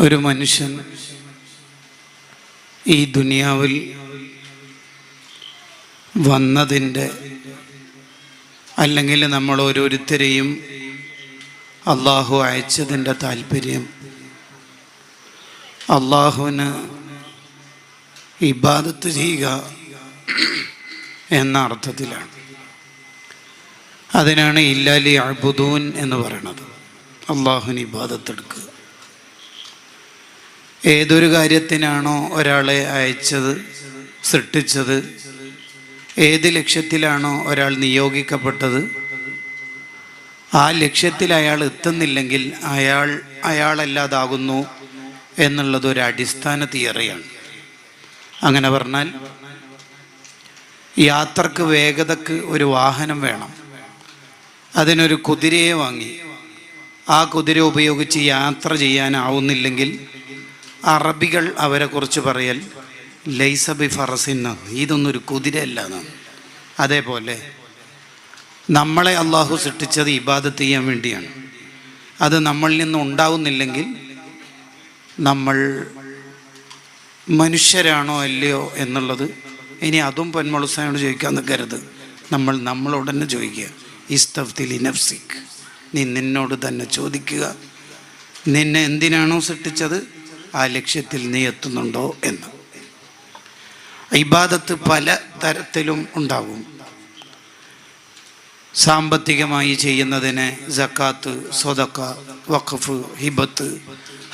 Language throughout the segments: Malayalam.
ഒരു മനുഷ്യൻ ഈ ദുനിയാവിൽ വന്നതിന്റെ അല്ലെങ്കിൽ നമ്മൾ ഓരോരുത്തരെയും അള്ളാഹു അയച്ചതിന്റെ താല്പര്യം. അള്ളാഹുവിന് ഇബാദത്ത് ചെയ്യുക എന്ന അർത്ഥത്തിലാണ്. അതിനാണ് ഇല്ലാലി അബുദൂൻ എന്ന് പറയണത് അള്ളാഹുവിന് ഇബാദത്ത് എടുക്കുക. ഏതൊരു കാര്യത്തിനാണോ ഒരാളെ അയച്ചത് സൃഷ്ടിച്ചത് ഏത് ലക്ഷ്യത്തിലാണോ ഒരാൾ നിയോഗിക്കപ്പെട്ടത് ആ ലക്ഷ്യത്തിൽ അയാൾ എത്തുന്നില്ലെങ്കിൽ അയാൾ അയാളല്ലാതാകുന്നു എന്നുള്ളത് ഒരു അടിസ്ഥാന തിയറിയാണ്. അങ്ങനെ പറഞ്ഞാൽ യാത്രയ്ക്ക് വേഗതക്ക് ഒരു വാഹനം വേണം. അതിനൊരു കുതിരയെ വാങ്ങി. ആ കുതിര ഉപയോഗിച്ച് യാത്ര ചെയ്യാനാവുന്നില്ലെങ്കിൽ അറബികൾ അവരെ കുറിച്ച് പറയൽ ലൈസബി ഫറസിന്ന ഇതൊന്നൊരു കുതിരയല്ല അതേപോലെ നമ്മളെ അള്ളാഹു സൃഷ്ടിച്ചത് ഇബാദത്ത് ചെയ്യാൻ വേണ്ടിയാണ്. അത് നമ്മളിൽ നിന്ന് ഉണ്ടാവുന്നില്ലെങ്കിൽ നമ്മൾ മനുഷ്യരാണോ അല്ലയോ എന്നുള്ളത് ഇനി അതും പൊന്മുളസായോട് ചോദിക്കാൻ നിൽക്കരുത്. നമ്മൾ നമ്മളോട് തന്നെ ചോദിക്കുക. ഇസ്തഫ്തിലി നഫ്സിക്. നീ നിന്നോട് തന്നെ ചോദിക്കുക. നിന്നെ എന്തിനാണോ സൃഷ്ടിച്ചത്? ആ ലക്ഷ്യത്തിൽ നീ എത്തുന്നുണ്ടോ എന്ന്. ഇബാദത്ത് പല തരത്തിലും ഉണ്ടാകും സാമ്പത്തികമായി ചെയ്യുന്നതിന് ജക്കാത്ത് സ്വതക്ക വഖഫ് ഹിബത്ത്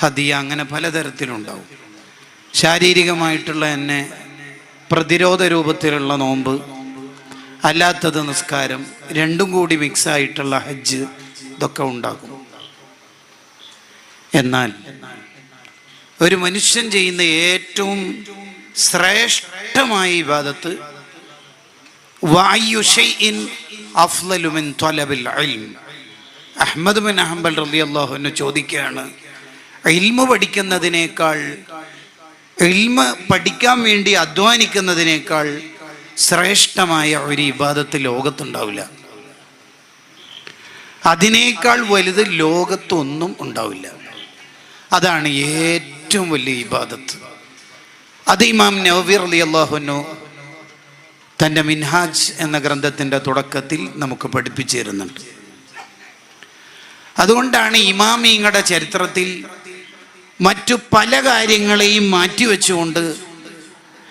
ഹദിയ അങ്ങനെ പലതരത്തിലുണ്ടാവും ശാരീരികമായിട്ടുള്ള തന്നെ പ്രതിരോധ രൂപത്തിലുള്ള നോമ്പ് അല്ലാത്തത് നിസ്കാരം രണ്ടും കൂടി മിക്സായിട്ടുള്ള ഹജ്ജ് ഇതൊക്കെ ഉണ്ടാകും. എന്നാൽ ഒരു മനുഷ്യൻ ചെയ്യുന്ന ഏറ്റവും ശ്രേഷ്ഠമായ ഇബാദത്ത് അഹ്മദ് ബിൻ അഹംബൽ റബി അൻഹു ചോദിക്കുകയാണ് ഇൽമ പഠിക്കുന്നതിനേക്കാൾ ഇൽമ പഠിക്കാൻ വേണ്ടി അധ്വാനിക്കുന്നതിനേക്കാൾ ശ്രേഷ്ഠമായ ഒരു ഇബാദത്ത് ലോകത്തുണ്ടാവില്ല. അതിനേക്കാൾ വലുത് ലോകത്തൊന്നും ഉണ്ടാവില്ല. അതാണ് ഏറ്റവും വലിയ ഇബാദത്ത്. അത് ഇമാം നവീർ അലി അള്ളാഹുനു തന്റെ മിൻഹാജ് എന്ന ഗ്രന്ഥത്തിന്റെ തുടക്കത്തിൽ നമുക്ക് പഠിപ്പിച്ചു തരുന്നുണ്ട്. അതുകൊണ്ടാണ് ഇമാമിങ്ങളുടെ ചരിത്രത്തിൽ മറ്റു പല കാര്യങ്ങളെയും മാറ്റിവെച്ചുകൊണ്ട്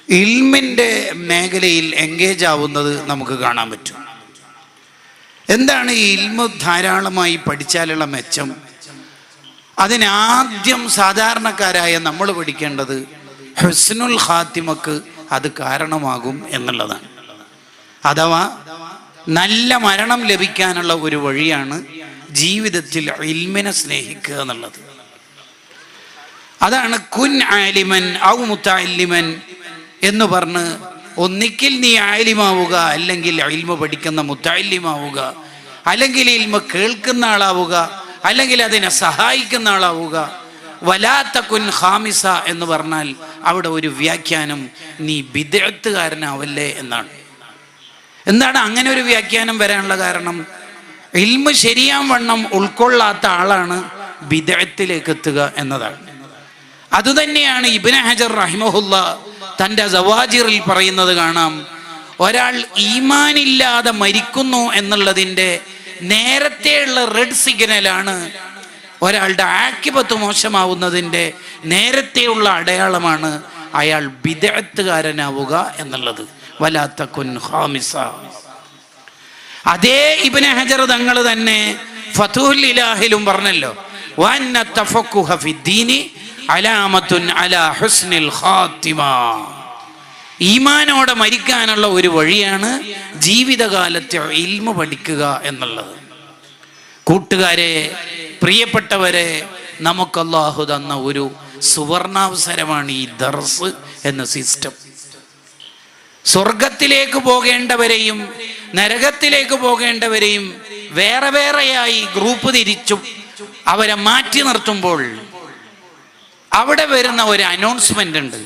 ഇൽമിന്റെ മേഖലയിൽ എൻഗേജ് ആവുന്നത് നമുക്ക് കാണാൻ പറ്റും. എന്താണ് ഈ ഇൽമ ധാരാളമായി പഠിച്ചാലുള്ള മെച്ചം? അതിനാദ്യം സാധാരണക്കാരായ നമ്മൾ പഠിക്കേണ്ടത് ഹുസ്നുൽ ഖാത്തിമക്ക് അത് കാരണമാകും എന്നുള്ളതാണ്. അഥവാ നല്ല മരണം ലഭിക്കാനുള്ള ഒരു വഴിയാണ് ജീവിതത്തിൽ ഇൽമിനെ സ്നേഹിക്കുക എന്നുള്ളത്. അതാണ് കുൻ ആലിമൻ ഔ മുത്താലിമൻ എന്ന് പറഞ്ഞ് ഒന്നിക്കിൽ നീ ആലിമാവുക അല്ലെങ്കിൽ അയിൽമ പഠിക്കുന്ന മുത്താലിമാവുക അല്ലെങ്കിൽ ഇൽമ കേൾക്കുന്ന ആളാവുക അല്ലെങ്കിൽ അതിനെ സഹായിക്കുന്ന ആളാവുക. വലാത്ത കുൻ ഹാമിസ എന്ന് പറഞ്ഞാൽ അവിടെ ഒരു വ്യാഖ്യാനം നീ വിദഗ്ധകാരനാവല്ലേ എന്നാണ്. എന്താണ് അങ്ങനെ ഒരു വ്യാഖ്യാനം വരാനുള്ള കാരണം? ഇൽമ ശരിയാൻ വണ്ണം ഉൾക്കൊള്ളാത്ത ആളാണ് വിദഗ്ധത്തിലേക്ക് എത്തുക എന്നതാണ്. അതുതന്നെയാണ് ഇബിന് ഹജർ റഹിമഹുല്ല തന്റെ ജവാജിറിൽ പറയുന്നത് കാണാം. ഒരാൾ ഈമാനില്ലാതെ മരിക്കുന്നു എന്നുള്ളതിന്റെ നേരത്തെയുള്ള റെഡ് സിഗ്നലാണ് ഒരാളുടെ ആക്കിപത്ത് മോശമാവുന്നതിന്റെ നേരത്തെയുള്ള അടയാളമാണ് അയാൾ വിദഗ്ധകാരനാവുക എന്നുള്ളത്. വലാത്ത കുൻ ഹാമിസ അതേ ഇബിന് ഹജർ തങ്ങൾ തന്നെ ഫതുൽ ഇലാഹിലും പറഞ്ഞല്ലോ അലാമത്തുൻ അലാ ഹുസ്നിൽ ഖാത്തിമ. ഈമാനോടെ മരിക്കാനുള്ള ഒരു വഴിയാണ് ജീവിതകാലത്തെ ഇൽമ പഠിക്കുക എന്നുള്ളത്. കൂട്ടുകാരെ പ്രിയപ്പെട്ടവരെ നമുക്ക് അള്ളാഹു തന്ന ഒരു സുവർണാവസരമാണ് ഈ ദർസ് എന്ന സിസ്റ്റം സ്വർഗത്തിലേക്ക് പോകേണ്ടവരെയും നരകത്തിലേക്ക് പോകേണ്ടവരെയും വേറെ വേറെയായി ഗ്രൂപ്പ് തിരിച്ചും അവരെ മാറ്റി നിർത്തുമ്പോൾ അവിടെ വരുന്ന ഒരു അനൗൺസ്മെന്റ് ഉണ്ട്.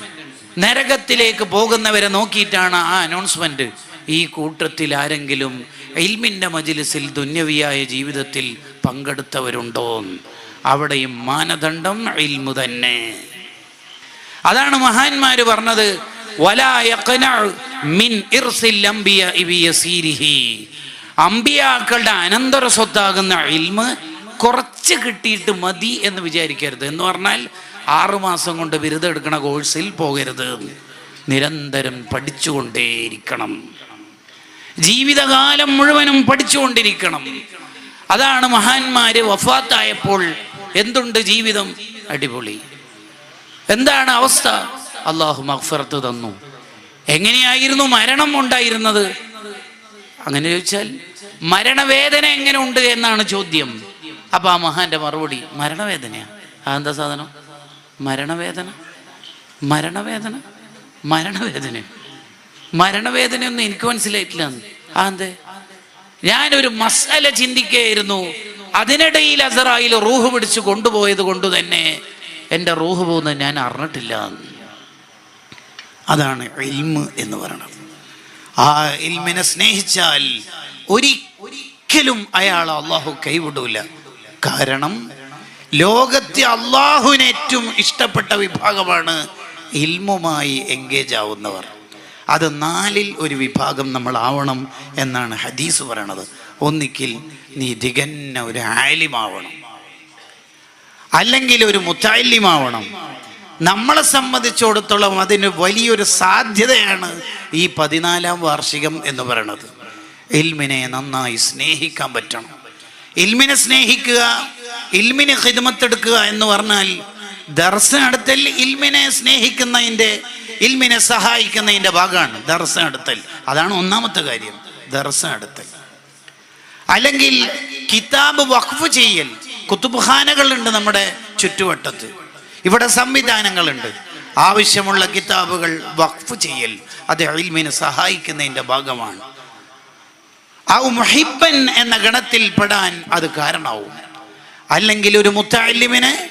നരകത്തിലേക്ക് പോകുന്നവരെ നോക്കിയിട്ടാണ് ആ അനൗൺസ്മെന്റ് ഈ കൂട്ടത്തിൽ ആരെങ്കിലും ഇൽമിന്റെ മജിലിസിൽ ദുന്യവിയായ ജീവിതത്തിൽ പങ്കെടുത്തവരുണ്ടോ അവിടെയും മാനദണ്ഡം ഇൽമു തന്നെ. അതാണ് മഹാന്മാർ പറഞ്ഞത് മിൻ അമ്പിയാക്കളുടെ അനന്തര സ്വത്താകുന്ന ഇൽമ് കുറച്ച് കിട്ടിയിട്ട് മതി എന്ന് വിചാരിക്കരുത്. എന്ന് പറഞ്ഞാൽ ആറുമാസം കൊണ്ട് ബിരുദം എടുക്കുന്ന കോഴ്സിൽ പോകരുത്. നിരന്തരം പഠിച്ചുകൊണ്ടേയിരിക്കണം. ജീവിതകാലം മുഴുവനും പഠിച്ചുകൊണ്ടിരിക്കണം. അതാണ് മഹാന്മാര് വഫാത്തായപ്പോൾ എന്തുണ്ട് ജീവിതം? അടിപൊളി. എന്താണ് അവസ്ഥ? അള്ളാഹു മഹ്ഫറത്ത് തന്നു. എങ്ങനെയായിരുന്നു മരണം ഉണ്ടായിരുന്നത്? അങ്ങനെ ചോദിച്ചാൽ മരണവേദന എങ്ങനെ ഉണ്ട് എന്നാണ് ചോദ്യം. അപ്പൊ ആ മഹാന്റെ മറുപടി മരണവേദനയാ. അതെന്താ സാധനം? മരണവേദന? മരണവേദന? മരണവേദന. മരണവേദന ഒന്നും എനിക്ക് മനസ്സിലായിട്ടില്ല. അതെന്തേ ഞാനൊരു മസാല ചിന്തിക്കുകയായിരുന്നു. അതിനിടയിൽ അസറായിൽ റൂഹ് പിടിച്ച് കൊണ്ടുപോയത് കൊണ്ട് തന്നെ എന്റെ റൂഹ് പോകുന്നത് ഞാൻ അറിഞ്ഞിട്ടില്ല. അതാണ് ഇൽമ് എന്ന് പറയുന്നത്. ആ ഇൽമിനെ സ്നേഹിച്ചാൽ ഒരിക്കലും അയാൾ അള്ളാഹു കൈവിടൂല. കാരണം ലോകത്തെ അള്ളാഹുവിന് ഏറ്റവും ഇഷ്ടപ്പെട്ട വിഭാഗമാണ് ഇൽമുമായി എൻഗേജ് ആവുന്നവർ. അത് നാലിൽ ഒരു വിഭാഗം നമ്മൾ ആവണം എന്നാണ് ഹദീസ് പറയണത്. ഒന്നിക്കിൽ നീ തികന്ന ഒരു ആലിമാവണം. അല്ലെങ്കിൽ ഒരു മുത്താലിമാവണം. നമ്മളെ സംബന്ധിച്ചിടത്തോളം അതിന് വലിയൊരു സാധ്യതയാണ് ഈ പതിനാലാം വാർഷികം എന്ന് പറയണത്. ഇൽമിനെ നന്നായി സ്നേഹിക്കാൻ പറ്റണം. ഇൽമിനെ സ്നേഹിക്കുക ഇൽമിനെ ഹിദ്മത്തെടുക്കുക എന്ന് പറഞ്ഞാൽ ദർശനടുത്തൽ ഇൽമിനെ സ്നേഹിക്കുന്നതിന്റെ ഇൽമിനെ സഹായിക്കുന്നതിന്റെ ഭാഗമാണ് ദർശനടുത്തൽ അതാണ് ഒന്നാമത്തെ കാര്യം ദർശനടുത്തൽ അല്ലെങ്കിൽ കിതാബ് വഖഫ് ചെയ്യൽ. കുത്തുബുഖാനകളുണ്ട് നമ്മുടെ ചുറ്റുവട്ടത്ത്. ഇവിടെ സംവിധാനങ്ങളുണ്ട്. ആവശ്യമുള്ള കിതാബുകൾ വഖഫ് ചെയ്യൽ. അത് ഇൽമിനെ സഹായിക്കുന്നതിന്റെ ഭാഗമാണ്. ആ മുഹിബൻ എന്ന ഗണത്തിൽ പെടാൻ അത് കാരണമാവും. അല്ലെങ്കിൽ ഒരു മുത്തല്ലിമിന്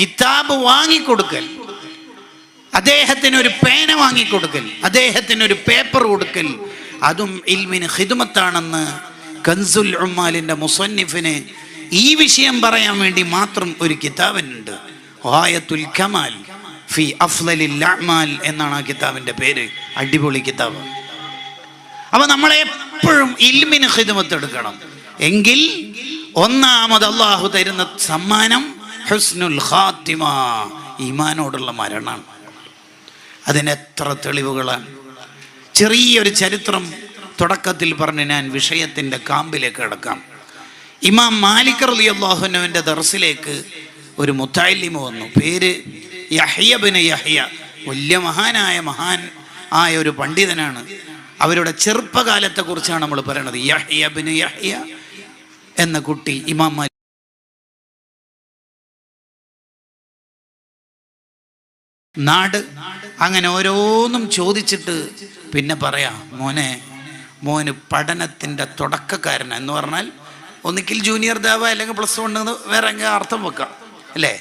കിതാബ് വാങ്ങിക്കൊടുക്കൽ. അദ്ദേഹത്തിന് ഒരു പേന വാങ്ങിക്കൊടുക്കൽ. അദ്ദേഹത്തിന് ഒരു പേപ്പർ കൊടുക്കൽ. അതും ഇൽമിന് ഹിദുമത്താണെന്ന് കൻസുൽ ഉമ്മാലിന്റെ മുസന്നിഫിന് ഈ വിഷയം പറയാൻ വേണ്ടി മാത്രം ഒരു കിതാബിനുണ്ട്. ഹായത്തുൽ കമാൽ ഫി അഫ്ലലിൽ അമാൽ എന്നാണ് ആ കിതാബിന്റെ പേര്. അടിപൊളി കിതാബ്. അപ്പൊ നമ്മൾ എപ്പോഴും ഇൽമിന് ഹിദുമത്ത് എടുക്കണം. എങ്കിൽ ഒന്നാമത് അള്ളാഹു തരുന്ന സമ്മാനം ഹുസ്നുൽ ഖാത്തിമ ഈമാനോടുള്ള മരണമാണ്. എത്ര തെളിവുകളാണ്. ചെറിയൊരു ചരിത്രം തുടക്കത്തിൽ പറഞ്ഞ് ഞാൻ വിഷയത്തിന്റെ കാമ്പിലേക്ക് കിടക്കാം. ഇമാം മാലിക് അലി അള്ളാഹുനുവിന്റെ ദർസിലേക്ക് ഒരു മുത്താലിമ വന്നു. പേര് യഹ്യബിന് യഹ്യ. വലിയ മഹാനായ മഹാൻ ആയ ഒരു പണ്ഡിതനാണ്. അവരുടെ ചെറുപ്പകാലത്തെ കുറിച്ചാണ് നമ്മൾ പറയുന്നത് യഹ്യബിന് യഹ്യ. എന്ന കുട്ടി ഇമാം നാട് അങ്ങനെ ഓരോന്നും ചോദിച്ചിട്ട് പിന്നെ പറയാം മോനെ മോന് പഠനത്തിന്റെ തുടക്കക്കാരൻ എന്ന് പറഞ്ഞാൽ ഒന്നിക്കിൽ ജൂനിയർ ദേവ അല്ലെങ്കിൽ പ്ലസ് വൺ എന്ന് വേറെ എങ്ങനെ അർത്ഥം വെക്കാം അല്ലേ?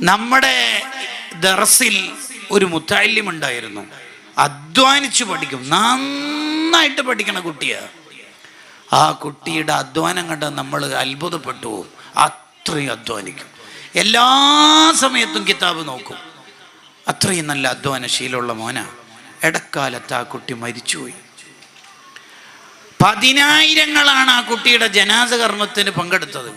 നമ്മുടെ ദർസിൽ ഒരു മുത്താല്യം ഉണ്ടായിരുന്നു. അധ്വാനിച്ചു പഠിക്കും. നന്നായിട്ട് പഠിക്കണ കുട്ടിയാ. ആ കുട്ടിയുടെ അധ്വാനം കണ്ട് നമ്മൾ അത്ഭുതപ്പെട്ടു. പോകും അത്രയും അധ്വാനിക്കും. എല്ലാ സമയത്തും കിതാബ് നോക്കും. അത്രയും നല്ല അധ്വാനശീലമുള്ള മോന. ഇടക്കാലത്ത് ആ കുട്ടി മരിച്ചുപോയി. പതിനായിരങ്ങളാണ് ആ കുട്ടിയുടെ ജനാസ കർമ്മത്തിന് പങ്കെടുത്തത്.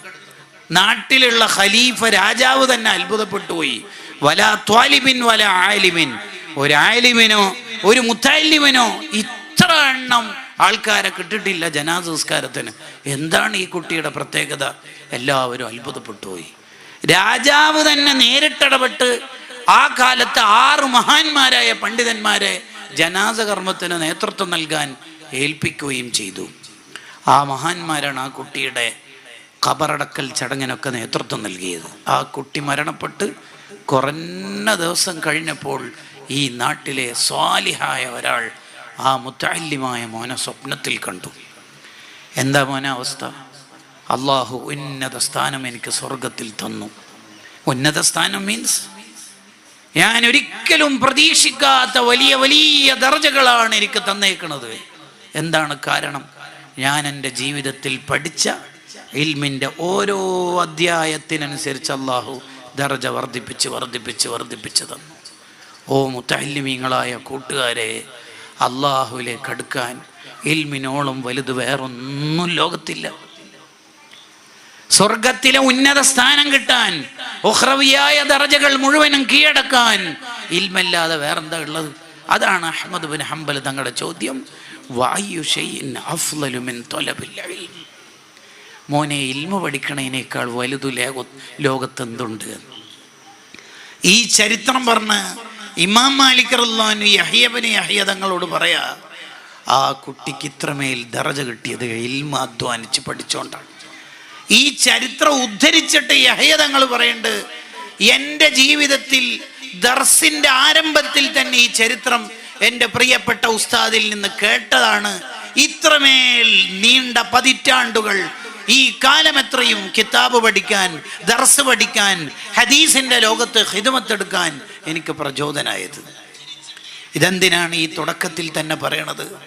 നാട്ടിലുള്ള ഖലീഫ രാജാവ് തന്നെ അത്ഭുതപ്പെട്ടു പോയി വല ത്വാലിബിൻ വല ആലിമിൻ ഒരു ആലിമിനോ ഒരു മുത്താലിമിനോ ഇത്ര എണ്ണം ആൾക്കാരെ കിട്ടിട്ടില്ല ജനാസംസ്കാരത്തിന്. എന്താണ് ഈ കുട്ടിയുടെ പ്രത്യേകത? എല്ലാവരും അത്ഭുതപ്പെട്ടു പോയി. രാജാവ് തന്നെ നേരിട്ടിടപെട്ട് ആ കാലത്ത് ആറ് മഹാന്മാരായ പണ്ഡിതന്മാരെ ജനാസ കർമ്മത്തിന് നേതൃത്വം നൽകാൻ ഏൽപ്പിക്കുകയും ചെയ്തു. ആ മഹാന്മാരാണ് ആ കുട്ടിയുടെ കബറടക്കൽ ചടങ്ങിനൊക്കെ നേതൃത്വം നൽകിയത്. ആ കുട്ടി മരണപ്പെട്ട് കുറഞ്ഞ ദിവസം കഴിഞ്ഞപ്പോൾ ഈ നാട്ടിലെ സ്വാലിഹായ ഒരാൾ ആ മുത്തല്യമായ മോനെ സ്വപ്നത്തിൽ കണ്ടു. എന്താ മോനെ അവസ്ഥ? അള്ളാഹു ഉന്നത സ്ഥാനം എനിക്ക് സ്വർഗത്തിൽ തന്നു. ഉന്നത സ്ഥാനം മീൻസ് ഞാൻ ഒരിക്കലും പ്രതീക്ഷിക്കാത്ത വലിയ വലിയ ദർജകളാണ് എനിക്ക് തന്നേക്കുന്നത് എന്താണ് കാരണം? ഞാൻ എന്റെ ജീവിതത്തിൽ പഠിച്ച ഇൽമിന്റെ ഓരോ അധ്യായത്തിനനുസരിച്ച് അള്ളാഹു ദർജ വർദ്ധിപ്പിച്ച് വർദ്ധിപ്പിച്ച് വർദ്ധിപ്പിച്ച് തന്നു. ഓ മുത്തല്ലിമീങ്ങളായ കൂട്ടുകാരെ അള്ളാഹുവിലേക്ക് അടുക്കാൻ ഇൽമിനോളം വലുത് വേറൊന്നും ലോകത്തില്ല. സ്വർഗത്തിലെ ഉന്നത സ്ഥാനം കിട്ടാൻ ഉഹ്രവിയായ ദർജകൾ മുഴുവനും കീഴടക്കാൻ ഇൽമല്ലാതെ വേറെന്താ ഉള്ളത്? അതാണ് അഹമ്മദ് ബിൻ ഹംബൽ തങ്ങളുടെ ചോദ്യം. വായു മോനെ ഇൽമ പഠിക്കണതിനേക്കാൾ വലുതു ലോക ലോകത്തെന്തുണ്ട്? ഈ ചരിത്രം പറഞ്ഞ് ഇമാം മാലിക് റല്ലാനു യഹിയബന് യഹിയ തങ്ങളോട് പറയാ ആ കുട്ടിക്ക് ഇത്രമേൽ ദറജ കിട്ടിയത് ഇൽമ അധ്വാനിച്ച് പഠിച്ചോണ്ടാണ്. ഈ ചരിത്രം ഉദ്ധരിച്ചിട്ട് യഹിയ തങ്ങൾ പറയുന്നുണ്ട് എന്റെ ജീവിതത്തിൽ ദർസിന്റെ ആരംഭത്തിൽ തന്നെ ഈ ചരിത്രം എന്റെ പ്രിയപ്പെട്ട ഉസ്താദിൽ നിന്ന് കേട്ടതാണ്. ഇത്രമേൽ നീണ്ട പതിറ്റാണ്ടുകൾ ഈ കാലം എത്രയും കിതാബ് പഠിക്കാൻ ദർസ് പഠിക്കാൻ ഹദീസിന്റെ ലോകത്ത് ഹിദമത്തെടുക്കാൻ എനിക്ക് പ്രചോദനായത്. ഇതെന്തിനാണ് ഈ തുടക്കത്തിൽ തന്നെ പറയണത്?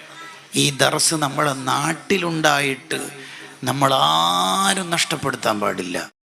ഈ ദർസ് നമ്മളെ നാട്ടിലുണ്ടായിട്ട് നമ്മളാരും നഷ്ടപ്പെടുത്താൻ പാടില്ല.